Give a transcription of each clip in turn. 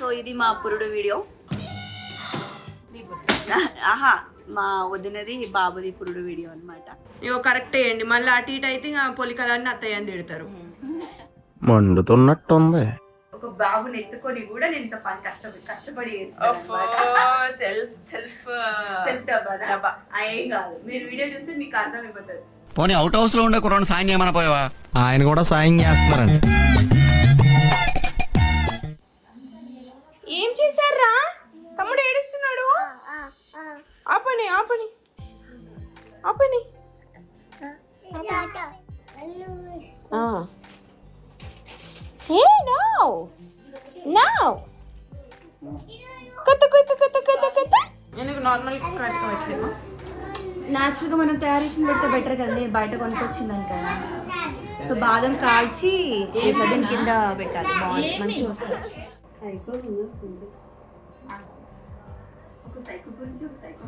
So ఇది మా పురుడు వీడియో. ఆహా మా వదినది బాబుది పురుడు వీడియో అన్నమాట. ఇగో కరెక్ట్ వేయండి మళ్ళీ అటు ఇటు అయితే ఇంకా పొలికలన్నీ అత్తయ్య అని తిడతారు. మండుతున్నట్టుంది. ఒక బాబుని ఎత్తుకొని కూడా నేను ఇంత పని కష్టపడి కష్టపడి సెల్ఫ్ సెల్ఫ్ సెల్ఫ్ డబ్బా డబ్బా. ఏం కాదు. మీరు వీడియో చూస్తే మీకు అర్థమైపోతుంది. పోనీ అవుట్ హౌస్లో ఉండే కుర్రాడు సాయం చేయమని పోయావా? ఆయన కూడా సాయం చేస్తున్నారండి. ఏం చేశారా? తమ్ముడు ఏడుస్తున్నాడు. ఆపని ఆపని. ఆపని. ఏ నో నో కొత్త కొత్త కొత్త కొత్త కొత్త. ఎందుకు నార్మల్ కరెక్ట్గా పెట్టలేమా? న్యాచురల్గా మనం తయారు చేసిన పెడితే బెటర్ కదా నేను బయట కొనుక్కొచ్చిందని కదా. సో బాదం కాల్చి ఇట్లా దీని కింద పెట్టాలి మంచిగా వస్తుంది. ఒక సైకో గురించి ఒక psycho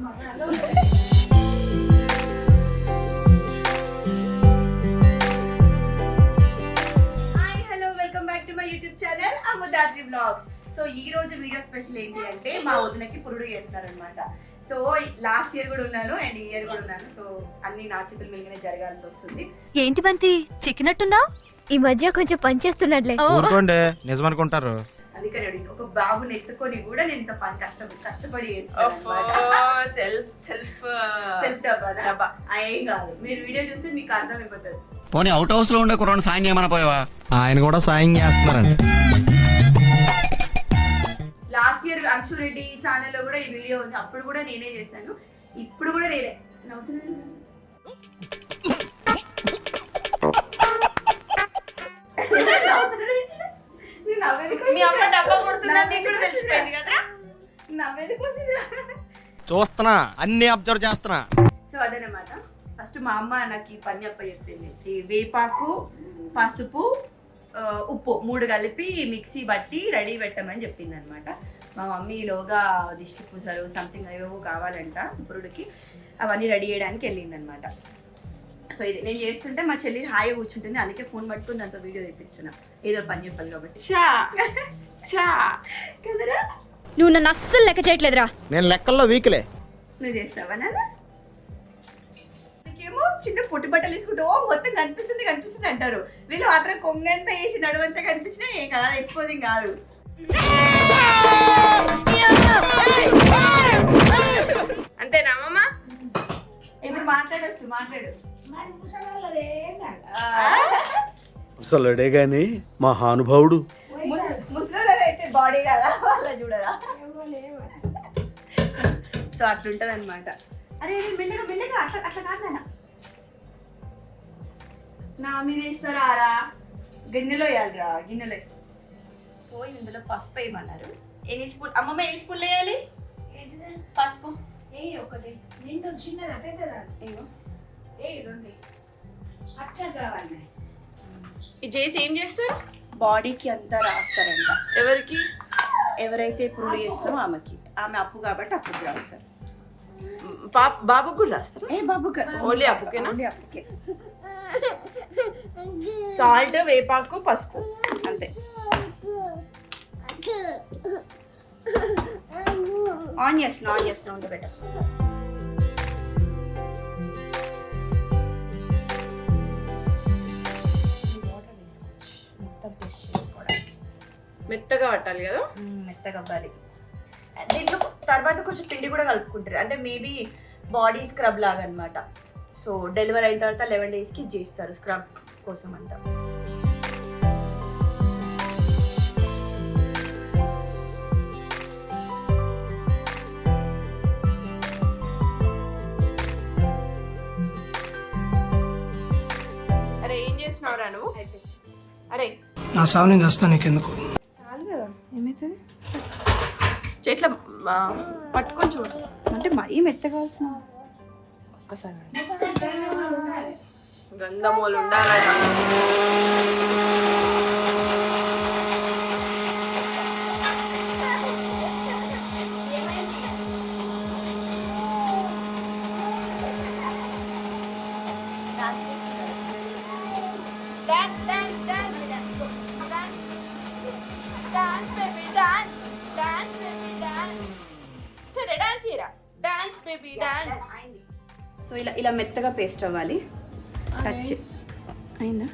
hi hello welcome back to my YouTube channel Ammudhatri vlogs so ఈ రోజు వీడియో స్పెషల్ ఏంటి అంటే మా వదినకి పురుడు చేస్తున్నారనమాట సో లాస్ట్ ఇయర్ కూడా ఉన్నాను అండ్ ఈ ఇయర్ కూడా ఉన్నాను. సో అన్ని నా చేతుల మీదనే జరగాల్సి వస్తుంది. ఏంటి బంతి? చిక్కినట్టున్నావు? ఈ మధ్య కొంచెం పనిచేస్తున్నట్లే ఊరుకోండి. నిజమనుకుంటారు అందుకని అడిగింది ఒక బాబుని ఎత్తుకొని కూడా నేను ఇంత పని కష్టపడి కష్టపడి సెల్ఫ్ సెల్ఫ్ సెల్ఫ్ డబ్బా ఏం కాదు. మీరు వీడియో చూస్తే మీకు అర్థమైపోతుంది. పోనీ అవుట్ హౌస్లో ఉండే కుర్రాడు సాయం చేయమని పోయావా? ఆయన కూడా సాయం చేస్తున్నారండి. లాస్ట్ ఇయర్ అంశు రెడ్డి ఛానల్లో కూడా ఈ వీడియో ఉంది. అప్పుడు కూడా నేనే చేశాను. ఇప్పుడు కూడా నేనే. నవ్వుతున్నాను మీ అమ్మ డబ్బా కొడుతుందని నీకు కూడా తెలిసిపోయింది కదరా? నవ్వేది కోసిందిరా. చూస్తున్నా అన్ని అబ్జర్వ్ చేస్తున్నా. సో అదనమాట. ఫస్ట్ మా అమ్మ నాకు ఈ పని అప్ప చెప్పింది. ఈ వేపాకు పసుపు ఆ, ఉప్పు మూడు కలిపి మిక్సీ బట్టి రెడీ పెట్టమని చెప్పింది అనమాట మా మమ్మీ ఈలోగా దిష్టి పూసలు సంథింగ్ అవేవో కావాలంట పురుడికి. అవన్నీ రెడీ చేయడానికి వెళ్ళింది అనమాట సో ఇది నేను చేస్తుంటే మా చెల్లి హాయిగా కూర్చుంటుంది. అందుకే ఫోన్ పట్టుకుని దాంతో వీడియో తెప్పిస్తున్నా ఏదో పని చెప్పాలి కాబట్టి. చా. చా. కదరా. నువ్వు నన్ను అస్సలు లెక్క చేయట్లేదురా. నేను లెక్కల్లో వీక్లే. నువ్వు చేస్తావా నాన్న? నీకేమో చిన్న పొట్టి బట్టలు వేసుకుంటే ఓ మొత్తం కనిపిస్తుంది కనిపిస్తుంది అంటారు. వీళ్ళు మాత్రం కొంగంతా వేసి నడువంతా కనిపించినా ఏం కదా ఎక్స్పోజింగ్ కాదు. అంతేనా అమ్మమ్మ? ఇప్పుడు మాట్లాడొచ్చు మాట్లాడు. అసలుడే గాని మహానుభావుడు. ముసలి అయితే బాడీ కదా? వాళ్ళ చూడరా? సో అట్లుంటది అనమాట అరే మెల్లగా మెల్లగా అట్లా అట్లా కాదు నా మీద వేస్తారా గిన్నెలో వేయాలిరా గిన్నెలో. సో ఇందులో పసుపు వేయమన్నారు. ఎన్ని స్పూన్ అమ్మమ్మ ఎన్ని స్పూన్లు వేయాలి? పసుపు. ఒకటి. నిండు చిన్నది అదే కదా ఇది చేసి ఏం చేస్తారు? బాడీకి అంతా రాస్తారంట. ఎవరికి? ఎవరైతే పురుడు చేస్తామో ఆమెకి. ఆమె అప్పు కాబట్టి అప్పుకి రాస్తారు. పాప బాబుకు కూడా రాస్తారు? ఏ బాబు ఓన్లీ అప్పుకేనా? ఓన్లీ అప్పుకే. సాల్ట్ వేపాకు పసుపు. అంతే. ఆన్ చేస్తున్నా ఆన్ చేస్తున్నా ఉంటే బెటర్ మెత్తగా పట్టాలి కదా? మెత్తగా అవ్వాలి. దీంట్లో తర్వాత కొంచెం పిండి కూడా కలుపుకుంటారు. అంటే మేబీ బాడీ స్క్రబ్ లాగా అనమాట సో డెలివరీ అయిన తర్వాత లెవెన్ డేస్కి చేస్తారు స్క్రబ్ కోసం అంతా అరే ఏం నువ్వు? అరే. నా సావు నేను చేస్తాను నీకెందుకు? ఏమవుతుంది చెట్ల పట్టుకొని చూడు. అంటే మరీ మెత్తగాల్సిన ఒక్కసారి. గంధమూలు ఉండాలట. బేబీ డాన్స్ సో ఇలా ఇలా మెత్తగా పేస్ట్ అవ్వాలి. టచ్ అయిందా?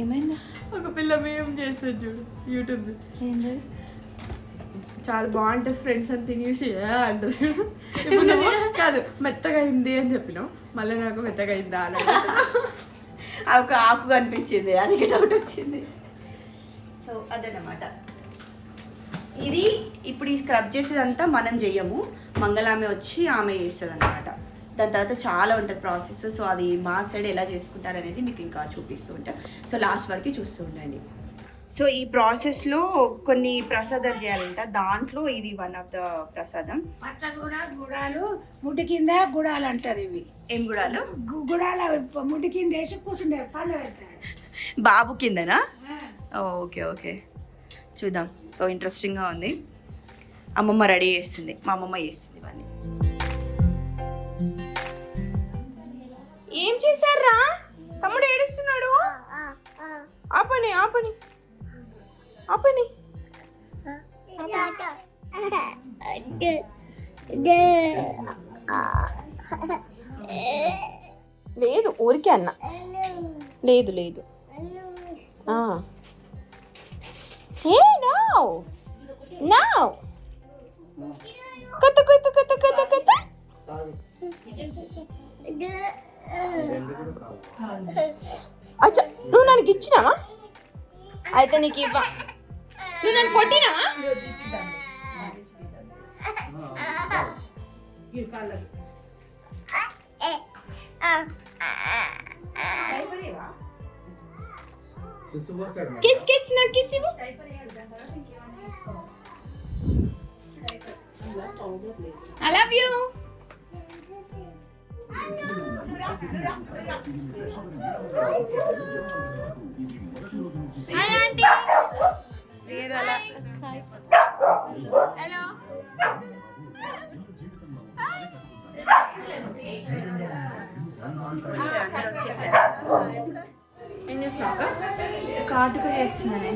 ఏమైందా? ఒక పిల్ల మేము చేస్తుంది చూడు యూట్యూబ్ చాలా బాగుంటుంది ఫ్రెండ్స్ అని తినేసి అంటది చూడు. ఇప్పుడు నువ్వు కాదు మెత్తగా అయింది అని చెప్పినావు. మళ్ళీ నాకు మెత్తగా అయిందా అని ఒక ఆకు కనిపించింది అందుకే డౌట్ వచ్చింది. సో అదన్నమాట. ఇది ఇప్పుడు ఈ స్క్రబ్ చేసేదంతా మనం చెయ్యము మంగళామె వచ్చి ఆమె చేస్తుంది అనమాట దాని తర్వాత చాలా ఉంటుంది ప్రాసెస్ సో అది మా సైడ్ ఎలా చేసుకుంటారు అనేది మీకు ఇంకా చూపిస్తూ ఉంటాం. సో లాస్ట్ వరకు చూస్తూ ఉండండి. సో ఈ ప్రాసెస్లో కొన్ని ప్రసాదాలు చేయాలంట. దాంట్లో ఇది వన్ ఆఫ్ ద ప్రసాదం. పచ్చగూర గుడాలు ముడి కింద గుడాలు అంటారు ఇవి. ఏం గుడాలు? గుడాల ముడి కింద వేసి కూర్చుండే పళ్ళు పెడతారు. బాబు కిందనా? Okay okay. చూద్దాం. సో ఇంట్రెస్టింగ్గా ఉంది. అమ్మమ్మ రెడీ చేస్తుంది మా అమ్మమ్మ చేస్తుంది ఇవన్నీ. ఏం చేశారా? తమ్ముడు ఏడుస్తున్నాడు? ఆపని ఆపని. ఆపని. లేదు ఊరికే అన్న. లేదు లేదు. ఆ. ఏ నో నో కొత్త కొత్త కొత్త కొత్త కొత్త అచ్చా నువ్వు నాకు ఇచ్చినావా అయితే నీకు ఇవ్వ నువ్వు నన్ను కొట్టినావా కిస్ కిస్ నాకు కిస్ ఇవ్వు I love you hi aunty hello ఏం కాటుక చేస్తున్నానే.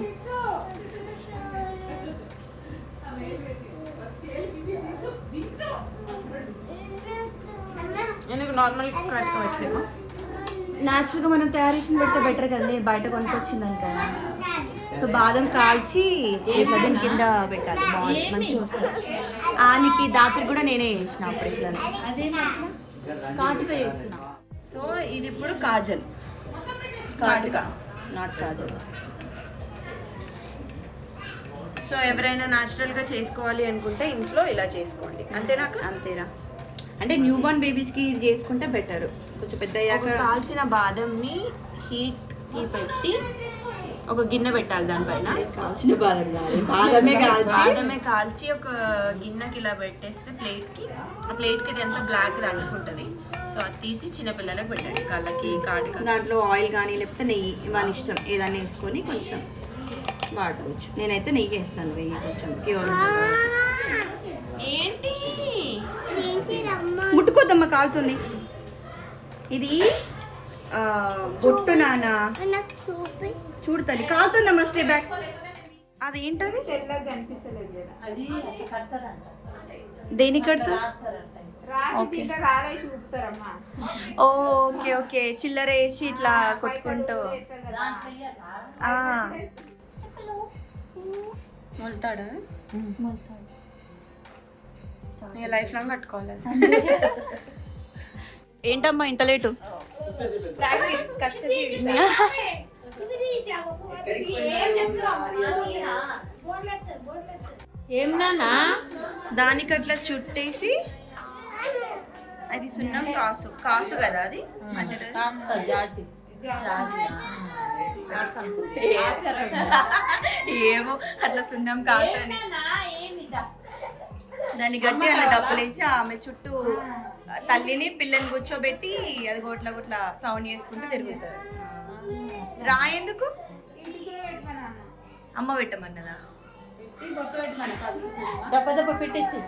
ఎందుకు నార్మల్ కరెక్ట్గా పెట్టలేమా న్యాచురల్గా మనం తయారు చేసింది పెడితే బెటర్ కదా బయట కొనుక్కొచ్చిందని కదా. సో బాదం కాల్చి ఇట్లా దీని కింద పెట్టాలి బాగుంది మంచిగా వస్తుంది. ఆనికి దాత్రి కూడా నేనే చేసిన అప్పుడు ఇట్లానే కాటుక చేస్తున్నా. సో ఇది ఇప్పుడు కాజల్. కాటుక. నాట్ కాజల్ సో ఎవరైనా న్యాచురల్గా చేసుకోవాలి అనుకుంటే ఇంట్లో ఇలా చేసుకోండి. అంతేనాక అంతేరా. అంటే న్యూ బోర్న్ బేబీస్కి ఇది చేసుకుంటే బెటర్ కొంచెం పెద్ద అయ్యాక కాల్చిన బాదంని హీట్కి పెట్టి ఒక గిన్నె పెట్టాలి దానిపైన కాల్చిన బాదం కాదు బాదమే కాల్చి. బాదమే కాల్చి ఒక గిన్నెకి ఇలా పెట్టేస్తే ప్లేట్కి ఆ ప్లేట్కి ఇది ఎంత బ్లాక్ అంటుకుంటుంది సో అది తీసి చిన్నపిల్లలకు పెట్టండి. కళ్ళకి కాటుక దాంట్లో ఆయిల్ కానీ లేకపోతే నెయ్యి వాళ్ళ ఇష్టం. ఏదైనా వేసుకొని కొంచెం వాడుకోవచ్చు. నేనైతే నెయ్యి వేస్తాను వెయ్యి కొంచెం. ప్యూర్ ఏంటి? ముట్టుకోద్దమ్మా కాలుతుంది. ఇది బొట్టు నాన్న చూడు తల్లి కాలుతుందమ్మా స్టే బ్యాక్ అది ఏంటది దేనికి కడతారు? ఓకే. Okay okay. చిల్లర వేసి ఇట్లా కొట్టుకుంటూ. ఆ, మొలుతాడు? లైఫ్ లాంగ్ కట్టుకోవాలి. ఏంటమ్మా ఇంత లేటు? దానికి అట్లా చుట్టేసి అది సున్నం కాసు కాసు కదా అది? మధ్యలో? ఏమో అట్లా సున్నం కాసు అని. దాన్ని గట్టి అలా డబ్బులేసి ఆమె చుట్టూ తల్లిని పిల్లని కూర్చోబెట్టి అది గోట్ల గోట్ల సౌండ్ చేసుకుంటూ తిరుగుతారు. రా ఎందుకు? అమ్మ పెట్టమన్నదా? దెబ్బ దెబ్బ పెట్టేసి.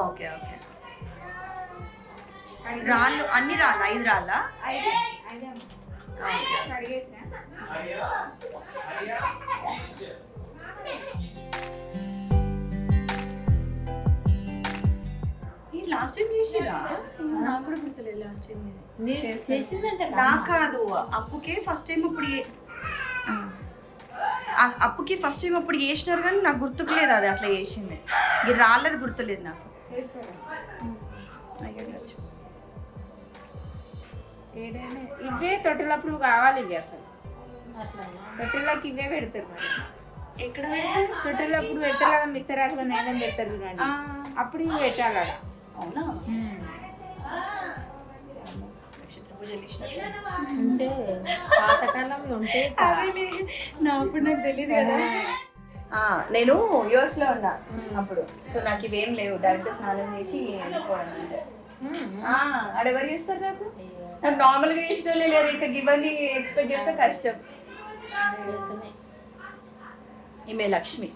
Okay okay. రాళ్ళు అన్ని రాళ్ళ? ఐదు రాళ్ళ? లాస్ట్ టైం చేసిరా? నాకు కూడా గుర్తులేదు లాస్ట్ టైం నాకు కాదు అప్పుకే ఫస్ట్ టైం ఇప్పుడు అప్పుకి ఫస్ట్ టైం అప్పుడు చేసినారు కానీ నాకు గుర్తుకు లేదు అది అట్లా చేసింది. ఇది రాలేదు గుర్తులేదు నాకు. ఇవే తొట్టెలప్పుడు కావాలి ఇవి అసలు. తొట్టెలకి ఇవే పెడతారు మరి. ఎక్కడ పెడతారు? తొట్టెలప్పుడు పెడతారు కదా మిస్తరాకులో నైలం పెడతారు చూడండి. అప్పుడు ఇవి పెట్టాలి అవునా? నక్షత్ర పూజలు చేసినట్టు అంటే పాతకాలంలో ఉంటే అదేలే, నా అప్పుడు నాకు తెలియదు కదా. ఆ, నేను యుఎస్లో ఉన్నా అప్పుడు. సో నాకు ఇవేం లేవు. డైరెక్ట్ స్నానం చేసి వెళ్ళిపోవడం అంటే ఆ, ఆడ ఎవరు చేస్తారు నాకు? నాకు నార్మల్గా చేసిన లేరు ఇక ఇవన్నీ ఎక్స్పెక్ట్ చేస్తే కష్టం. ఈమె లక్ష్మి.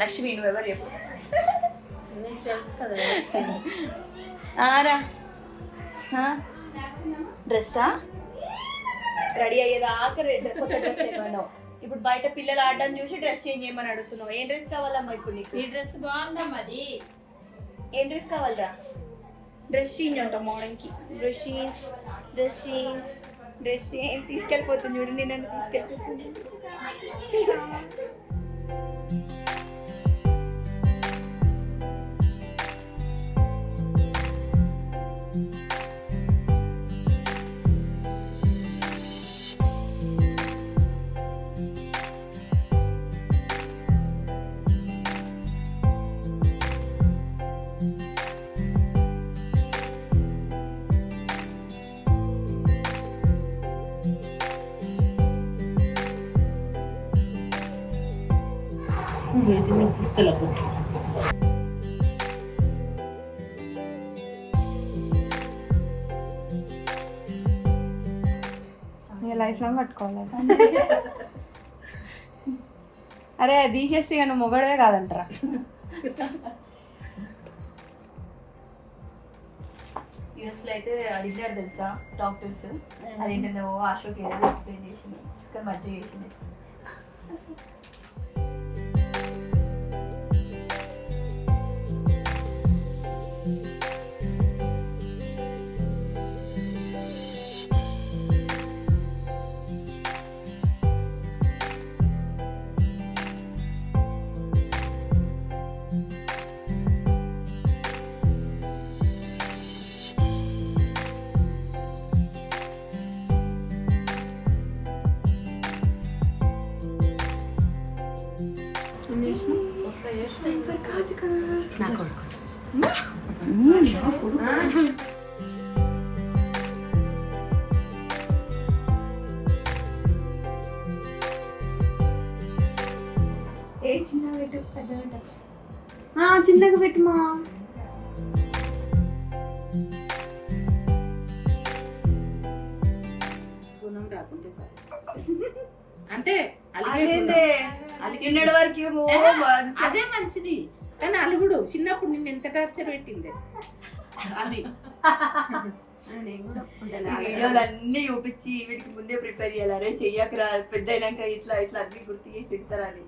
లక్ష్మి నువ్వు ఎవరు చెప్పు తెలుసు కదా. ఆరా? డ్రెస్సా? రెడీ అయ్యేదాకా రెడ్ కొత్త డ్రెస్ ఏమన్నావు? ఇప్పుడు బయట పిల్లలు ఆడడం చూసి డ్రెస్ చేంజ్ చేయమని అడుగుతున్నావు. ఏం డ్రెస్ కావాలమ్మా ఇప్పుడు నీకు? ఈ డ్రెస్ బాగుందమ్మా అది ఏం డ్రెస్ కావాలరా? డ్రెస్ చేంజ్ అంట మార్నింగ్కి dress change dress change dress change. తీసుకెళ్ళిపోతుంది చూడండి నన్ను తీసుకెళ్ళిపోతుంది? కట్టుకోవాలి అరే అది తీసేస్తే ఇక నువ్వు మొగడవే కాదంటరా. యూఎస్లో అయితే అడిగారు తెలుసా డాక్టర్స్? అదేంటో అశోక్ ఏదో ఎక్స్ప్లెయిన్ చేసింది ఇక్కడ మధ్య చేసింది చిన్నగా పెట్టుమా అంటే అదేందే? నిన్నటి వరకు అదే మంచిది. కానీ అలుగుడు చిన్నప్పుడు నిన్ను ఎంత టార్చర్ పెట్టింది? అది. వీడియోలు అన్ని చూపించి వీటికి ముందే ప్రిపేర్ చేయాలి. అరే చెయ్యకరా పెద్ద అయినాక ఇట్లా ఇట్లా అన్ని గుర్తు చేసి తిడతారని.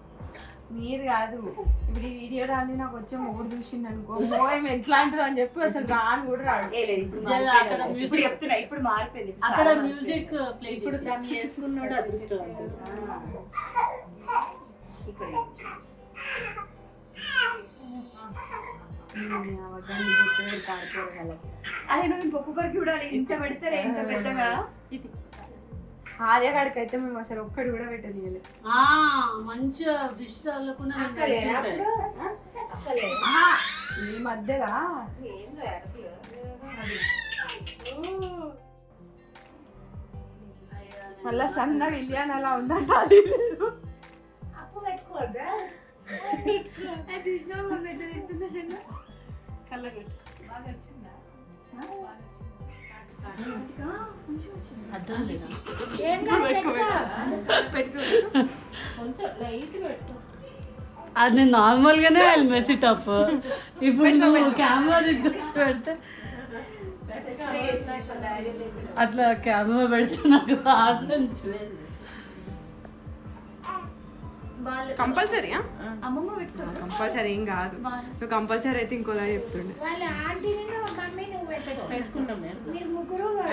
మీరు కాదు. ఇప్పుడు ఈ వీడియో రాని నాకు వచ్చే మొగుడు చూసింది అనుకో పోయం ఎట్లాంటిదో అని చెప్పి అసలు రాను కూడా రాడు. ఇప్పుడు చెప్తున్నా ఇప్పుడు మారిపోయింది. ఇప్పుడు అక్కడ మ్యూజిక్ ప్లే ఇప్పుడు దాన్ని చేసుకున్నాడు మారిపోయింది. ఇక్కడ. అరే నువ్వు ఇంకొకరికి చూడాలి ఇంత పెడతారా ఇంత పెద్దగా? ఆర్య కాడికి అయితే మేము అసలు ఒక్కటి కూడా పెట్టలేదు ఆ మంచిగా డిష్ ఈ మధ్యగా మళ్ళా సన్నగా ఇలియాన్ అలా ఉందంట అది. లేదు. అర్థం లేదా కొంచెం లైట్ పెట్టు అది నేను నార్మల్గానే ఐ మెస్ ఇట్ అప్ ఇప్పుడు నువ్వు కెమెరా తీసుకొచ్చి పెడితే అట్లా కెమెరా పెడితే నాకు ఆడచ్చు కంపల్సరీయా అమ్మమ్మ పెట్టుకో కంపల్సరీ ఏం కాదు. నువ్వు కంపల్సరీ అయితే ఇంకోలా చెప్తుండే. వాళ్ళ ఆంటీని మమ్మీని పెట్టుకున్నాం మేము.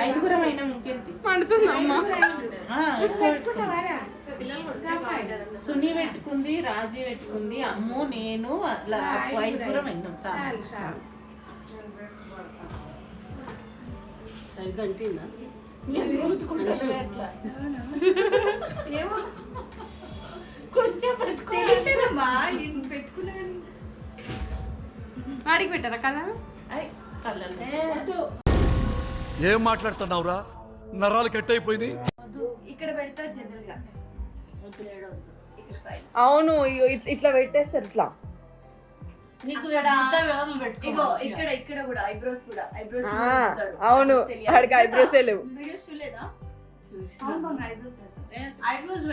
ఐదుగురం అయినా ఇంకెంత సుని పెట్టుకుంది రాజీ పెట్టుకుంది. అమ్ము నేను ఐదుగురం అయినాం. చాలు. చాలు సరిగ్గా అంటిందా? కొంచెం పెట్టుకో తెలియట్లేదమ్మా నేను పెట్టుకున్నాను. వాడికి పెట్టారా కళ్ళ ఏం. మాట్లాడుతున్నావురా? నరాలు కట్ అయిపోయినాయి ఇక్కడ పెడతా జనరల్గా అవును ఇట్లా పెట్టేస్తారు ఇట్లా. నీకు ఇగో. ఇక్కడ ఇక్కడ కూడా ఐబ్రోస్ కూడా ఐబ్రోస్ ఆ, అవును వాడికి ఐబ్రోసే లేవు వీడియోస్ చూడలేదా? ఐబ్రోస్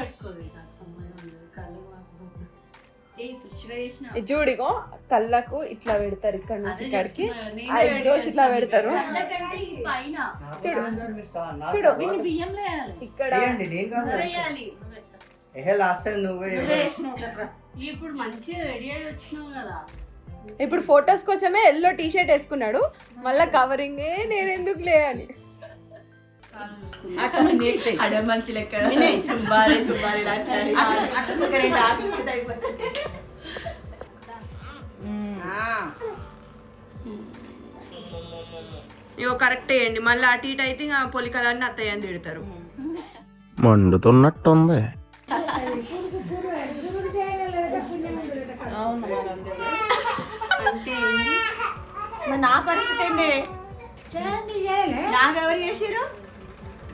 చూడిగో కళ్ళకు ఇట్లా పెడతారు ఇక్కడ నుంచి ఇక్కడికి. ఐబ్రోస్ ఇట్లా పెడతారు. చూడు. చూడు ఇక్కడ లాస్ట్ టైం నువ్వే. ఇప్పుడు మంచిగా రెడీ అయ్యి వచ్చినావు కదా. ఇప్పుడు ఫొటోస్ కోసమే ఎల్లో టీ షర్ట్ వేసుకున్నాడు. మళ్ళా కవరింగ్ నేను ఎందుకు లే అని చుంబారే చుంబారే. ఇగో కరెక్ట్ వేయండి మళ్ళీ అటు ఇటు అయితే ఇంకా పొలికలన్నీ అత్తయ్య అని తిడతారు. మండుతున్నట్టుంది. అవును మరి అంతే. అంటే ఏంది మరి నా పరిస్థితి ఏంది? నాకు ఎవరు చేసారు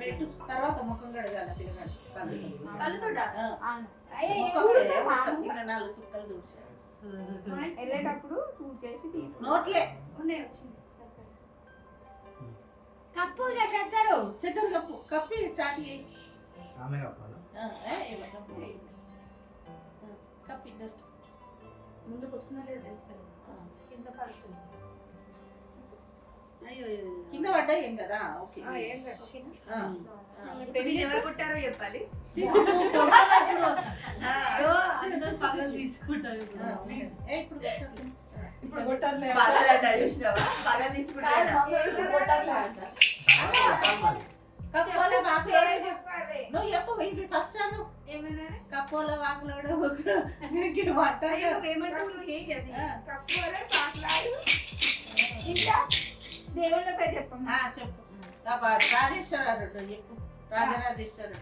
పెట్టు. తర్వాత ముఖం కడగాల పిల్లగాడు. నాలుగు సుక్కలు వెళ్ళేటప్పుడు చేసి నోట్లే. ఉన్నాయి వచ్చింది. కప్పు చక్కెరు? చక్కెర కప్పు. కప్పి స్టార్ట్ చేయి. ఆ, ఏ, ఏమ కప్పు. ఇద్దరికి ముందుకు వస్తుందో లేదో తెలుస్తలేదు. కింద పడుతుంది. కింద పడ్డా ఏం కదా? ఓకే. ఎవరు చెప్పాలి. ఇప్పుడు. కొట్టర్లే. పగలట చూసినావా? పగలు కప్పోల వాకులోడే చెప్పాలి నువ్వు చెప్పు ఇంటి ఫస్ట్ అను. కప్పోల వాకులోడు పట్టాలి అయ్యో ఏమంటావు నువ్వు ఏం అది దేవుళ్ళ పేరు చెప్పమ్మా. ఆ, చెప్పు. బాబా రాజేశ్వరుడు చెప్పు. రాజరాజేశ్వరుడు.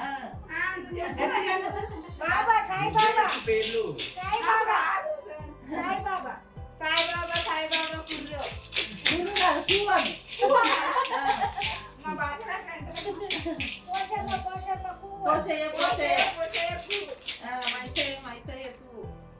ఆ. గట్టిగా అను. బాబా సాయి బాబా సాయి బాబా సాయి బాబా సాయి బాబా సాయి బాబా కుర్రో గురువు కాదు, పువ్వు అను. మా బాధ పోషమ్మ పోషమ్మ పువ్వు పోసేయ, పోసేయ. పోషయ్య పువ్వు ఆ, మైసయ్య, మైసయ్య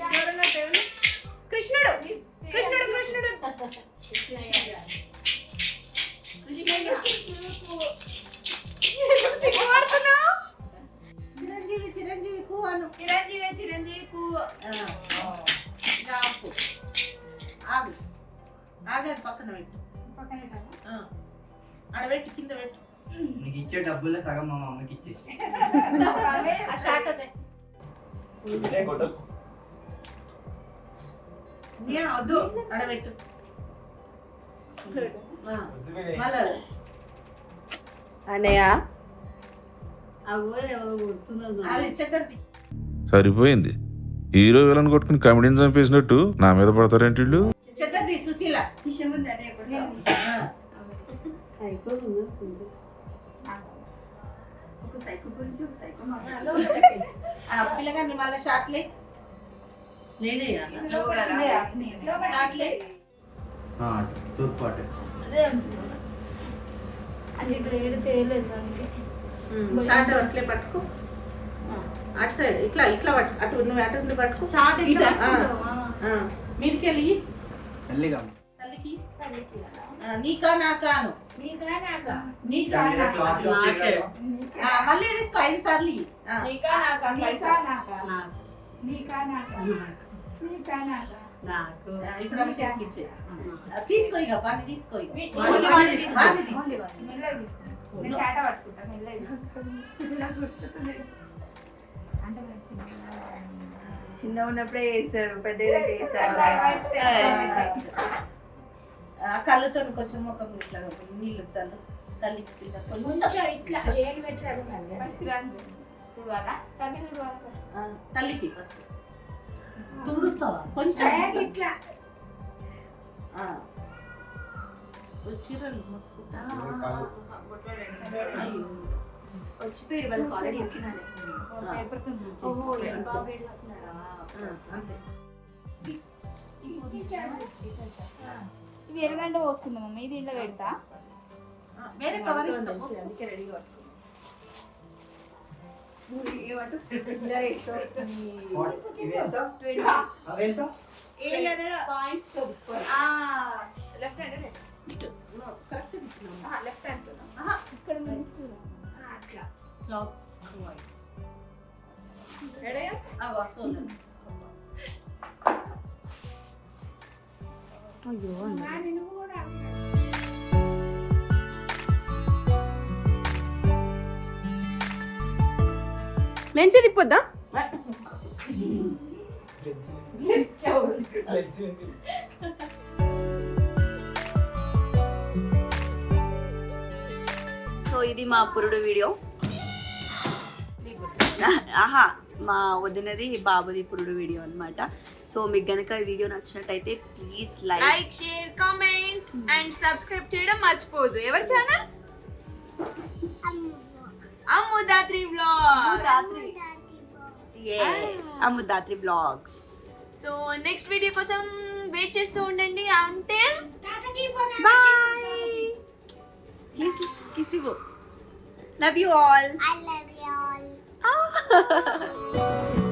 ఎవరున్నారు దేవుడు కృష్ణుడు కృష్ణుడు కృష్ణుడు? చిరంజీవి చిరంజీవి అను. చిరంజీవి చిరంజీవి ఆపు ఆగు. ఆగదు పక్కన పెట్టు. పక్కన. ఆడ పెట్టు కింద పెట్టు. నీకు ఇచ్చే డబ్బుల్లో సగం మా మమ్మీకి ఇచ్చేసి. వద్దు అనయ్య సరిపోయింది. హీరో విలన్ కొట్టుకుని కమెడీని చంపేసినట్టు నా మీద పడతారేంటి వీళ్ళు? సుశీల. పిల్లగాన్ని మళ్ళీ షార్ట్లే నేనే షార్ట్లే తూర్పాటు అది ఇక్కడ ఏడు చేయలేదు దానికి షార్ట్ అట్లే పట్టుకో అటు సైడ్ ఇట్లా ఇట్లా పట్టు అటు నువ్వు అటు నుండి పట్టుకో ఆ, ఆ. మీదికెళ్ళి మెల్లిగా తల్లికి నీకా నాకాను నీకా మళ్ళీ తీసుకో ఐదు సార్లు. నీకా నాకా. నీకా. నాకా. నాకు. నీకా నాకా నీకా. నాకా తీసుకో ఇక పని తీసుకో చిన్న ఉన్నప్పుడే చేస్తారు పెద్ద చేస్తారు ఆ, కళ్ళుతో కొంచెం ముఖం ఇట్లా నీళ్ళు చల్లు కొంచెం కొంచెం ఇట్లా తల్లి ఆ, తల్లికి ఫస్ట్ తుడుస్తావా కొంచెం ఇట్లా చీరలు మొక్కు. అయ్యో. వచ్చిపోయారు వాళ్ళకి ఆల్రెడీ ఎక్కినాలి ఓహో అంతే. ఇవి ఎరగంట పోసుకుందాం మమ్మీ ఇది ఇంట్లో పెడతా. ఆ, వేరే కవర్ ఇస్తాం అందుకే రెడీగా లెఫ్ట్ హ్యాండ్ ఇటు. No, correct left hand. ఇక్కడ అట్లా రెడీ కూడా మంచి తిప్పొద్దా? సో ఇది మా పురుడు వీడియో. ఆహా మా వదినది బాబుది పురుడు వీడియో అన్నమాట. సో మీకు గనక ఈ వీడియో నచ్చినట్టయితే please like. Like share comment and subscribe చేయడం మర్చిపోదు ఎవరి channel? Ammu Dhatri vlog Ammudhatri vlogs so next video కోసం వెయిట్ చేస్తూ ఉండండి. అంటే బాయ్ ప్లీజ్ కిస్ ఇవ్వు love you all I love you all.